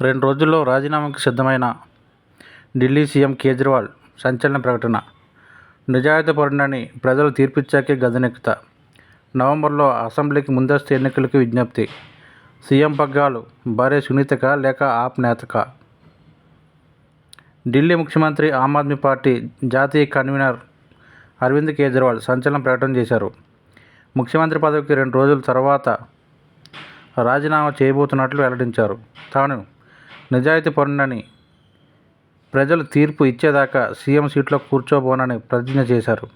రెండు రోజుల్లో రాజీనామాకు సిద్ధమైన ఢిల్లీ సీఎం కేజ్రీవాల్ సంచలన ప్రకటన. నిజాయితీపరుడని ప్రజలు తీర్పిచ్చాకే గద్దెనెక్కుతా నవంబర్లో అసెంబ్లీకి ముందస్తు ఎన్నికలకు విజ్ఞప్తి. సీఎం పగ్గాలు భార్య సునీతక లేక ఆప్ నేతక. ఢిల్లీ ముఖ్యమంత్రి ఆమ్ ఆద్మీ పార్టీ జాతీయ కన్వీనర్ అరవింద్ కేజ్రీవాల్ సంచలన ప్రకటన చేశారు. ముఖ్యమంత్రి పదవికి రెండు రోజుల తర్వాత రాజీనామా చేయబోతున్నట్లు వెల్లడించారు. తాను నిజాయితీపరుడని ప్రజలు తీర్పు ఇచ్చేదాకా సీఎం సీట్లో కూర్చోబోనని ప్రతిజ్ఞ చేశారు.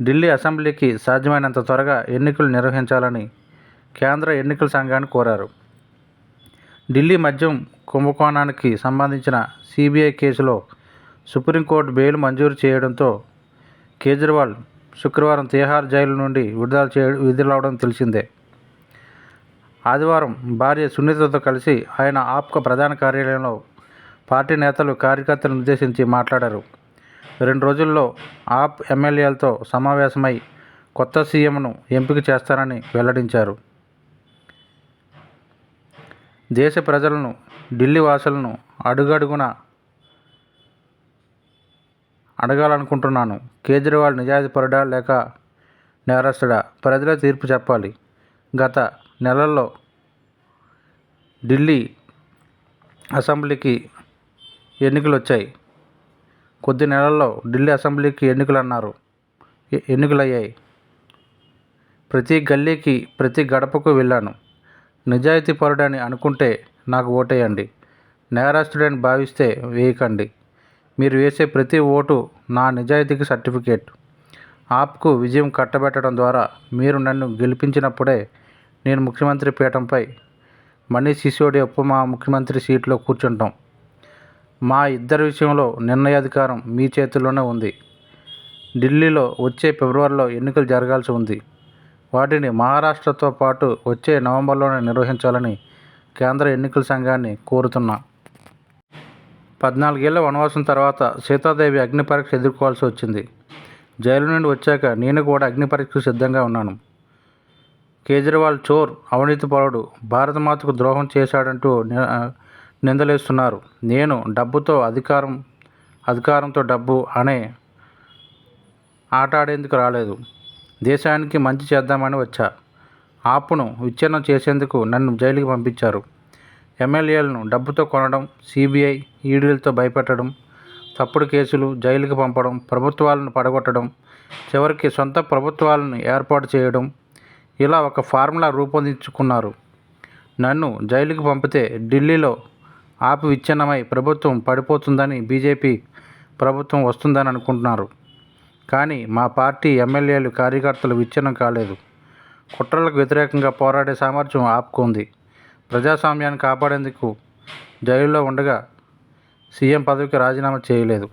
ఢిల్లీ అసెంబ్లీకి సాధ్యమైనంత త్వరగా ఎన్నికలు నిర్వహించాలని కేంద్ర ఎన్నికల సంఘాన్ని కోరారు. ఢిల్లీ మద్యం కుంభకోణానికి సంబంధించిన సిబిఐ కేసులో సుప్రీంకోర్టు బెయిల్ మంజూరు చేయడంతో కేజ్రీవాల్ శుక్రవారం తిహార్ జైలు నుండి విడుదల చే విడుదలవడం తెలిసిందే. ఆదివారం భార్య సునీతతో కలిసి ఆయన ఆప్క ప్రధాన కార్యాలయంలో పార్టీ నేతలు కార్యకర్తలను ఉద్దేశించి మాట్లాడారు. రెండు రోజుల్లో ఆప్ ఎమ్మెల్యేలతో సమావేశమై కొత్త సీఎంను ఎంపిక చేస్తారని వెల్లడించారు. దేశ ప్రజలను ఢిల్లీ వాసులను అడుగడుగున అడగాలనుకుంటున్నాను. కేజ్రీవాల్ నిజాయితీపరుడా లేక నేరస్తుడా? ప్రజలే తీర్పు చెప్పాలి. గత నెలల్లో ఢిల్లీ అసెంబ్లీకి ఎన్నికలు వచ్చాయి కొద్ది నెలల్లో ఢిల్లీ అసెంబ్లీకి ఎన్నికలు అన్నారు ఎన్నికలు అయ్యాయి ప్రతి గల్లీకి ప్రతి గడపకు వెళ్ళాను. నిజాయితీ పరుడని అనుకుంటే నాకు ఓటేయండి. నేరస్తుడని భావిస్తే వేయకండి. మీరు వేసే ప్రతి ఓటు నా నిజాయితీకి సర్టిఫికేట్. ఆప్కు విజయం కట్టబెట్టడం ద్వారా మీరు నన్ను గెలిపించినప్పుడే నేను ముఖ్యమంత్రి పీఠంపై మణి సిసోడియా ఉప మా ముఖ్యమంత్రి సీట్లో కూర్చుంటాం. మా ఇద్దరి విషయంలో నిర్ణయాధికారం మీ చేతుల్లోనే ఉంది. ఢిల్లీలో వచ్చే ఫిబ్రవరిలో ఎన్నికలు జరగాల్సి ఉంది. వాటిని మహారాష్ట్రతో పాటు వచ్చే నవంబర్లోనే నిర్వహించాలని కేంద్ర ఎన్నికల సంఘాన్ని కోరుతున్నా. పద్నాలుగేళ్ళ వనవాసం తర్వాత సీతాదేవి అగ్ని పరీక్ష ఎదుర్కోవాల్సి వచ్చింది. జైలు నుండి వచ్చాక నేను కూడా అగ్ని పరీక్షకు సిద్ధంగా ఉన్నాను. కేజ్రీవాల్ చోర్ అవినీతిపరుడు భారతమాతకు ద్రోహం చేశాడంటూ ని- నిందలేస్తున్నారు. నేను డబ్బుతో అధికారం అధికారంతో డబ్బు అనే ఆట ఆడేందుకు రాలేదు. దేశానికి మంచి చేద్దామని వచ్చా. ఆపును విచ్ఛిన్నం చేసేందుకు నన్ను జైలుకి పంపించారు. ఎమ్మెల్యేలను డబ్బుతో కొనడం సిబిఐ ఈడీలతో భయపెట్టడం తప్పుడు కేసులు జైలుకి పంపడం ప్రభుత్వాలను పడగొట్టడం చివరికి సొంత ప్రభుత్వాలను ఏర్పాటు చేయడం ఇలా ఒక ఫార్ములా రూపొందించుకున్నారు. నన్ను జైలుకు పంపితే ఢిల్లీలో ఆపు విచ్ఛిన్నమై ప్రభుత్వం పడిపోతుందని బీజేపీ ప్రభుత్వం వస్తుందని అనుకుంటున్నారు. కానీ మా పార్టీ ఎమ్మెల్యేలు కార్యకర్తలు విచ్ఛిన్నం కాలేదు. కుట్రలకు వ్యతిరేకంగా పోరాడే సామర్థ్యం ఆపుకుంది. ప్రజాస్వామ్యాన్ని కాపాడేందుకు జైల్లో ఉండగా సీఎం పదవికి రాజీనామా చేయలేదు.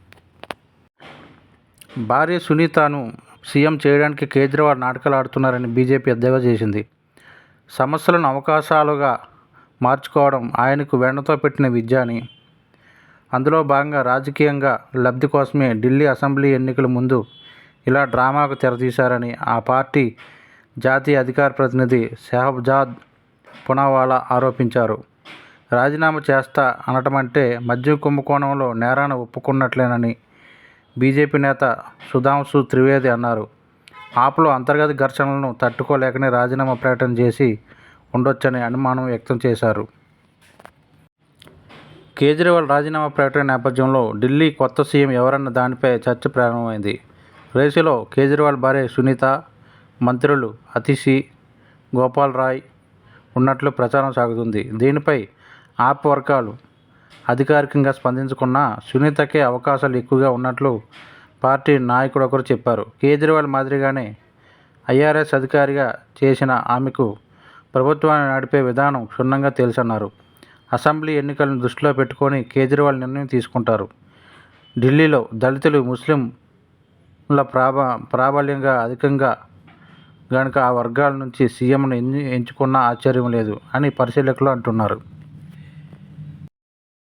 భార్య సునీతను సీఎం చేయడానికి కేజ్రీవాల్ నాటకాలు ఆడుతున్నారని బీజేపీ ఎద్దేవా చేసింది. సమస్యలను అవకాశాలుగా మార్చుకోవడం ఆయనకు వెన్నతో పెట్టిన విద్య అని. అందులో భాగంగా రాజకీయంగా లబ్ధి కోసమే ఢిల్లీ అసెంబ్లీ ఎన్నికల ముందు ఇలా డ్రామాకు తెరతీశారని ఆ పార్టీ జాతీయ అధికార ప్రతినిధి షెహబ్జాద్ పునావాలా ఆరోపించారు. రాజీనామా చేస్తా అనటమంటే మద్యం కుంభకోణంలో నేరాన్ని ఒప్పుకున్నట్లేనని బీజేపీ నేత సుధాంశు త్రివేది అన్నారు. ఆప్లో అంతర్గత ఘర్షణలను తట్టుకోలేకనే రాజీనామా ప్రకటన చేసి ఉండొచ్చని అనుమానం వ్యక్తం చేశారు. కేజ్రీవాల్ రాజీనామా ప్రకటన నేపథ్యంలో ఢిల్లీ కొత్త సీఎం ఎవరన్న దానిపై చర్చ ప్రారంభమైంది. రేసులో కేజ్రీవాల్ భార్య సునీత మంత్రులు అతిషి గోపాల్ రాయ్ ఉన్నట్లు ప్రచారం సాగుతుంది. దీనిపై ఆప్ వర్గాలు అధికారికంగా స్పందించకున్నా సునీతకే అవకాశాలు ఎక్కువగా ఉన్నట్లు పార్టీ నాయకుడు ఒకరు చెప్పారు. కేజ్రీవాల్ మాదిరిగానే ఐఆర్ఎస్ అధికారిగా చేసిన ఆమెకు ప్రభుత్వాన్ని నడిపే విధానం క్షుణ్ణంగా తెలుసన్నారు అసెంబ్లీ ఎన్నికలను దృష్టిలో పెట్టుకొని కేజ్రీవాల్ నిర్ణయం తీసుకుంటారు. ఢిల్లీలో దళితులు ముస్లింల ప్రాబ ప్రాబల్యంగా అధికంగా గనుక ఆ వర్గాల నుంచి సీఎంను ఎన్ని ఎంచుకున్నా ఆశ్చర్యం లేదు అని పరిశీలకులు అంటున్నారు.